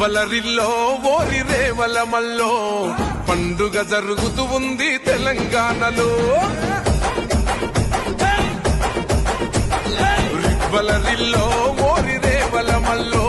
రివ్వలరిల్లో ఓరి రేవలమల్లో పండుగ జరుగుతూ ఉంది తెలంగాణలో. రివ్వలరిల్లో ఓరి రేవలమల్లో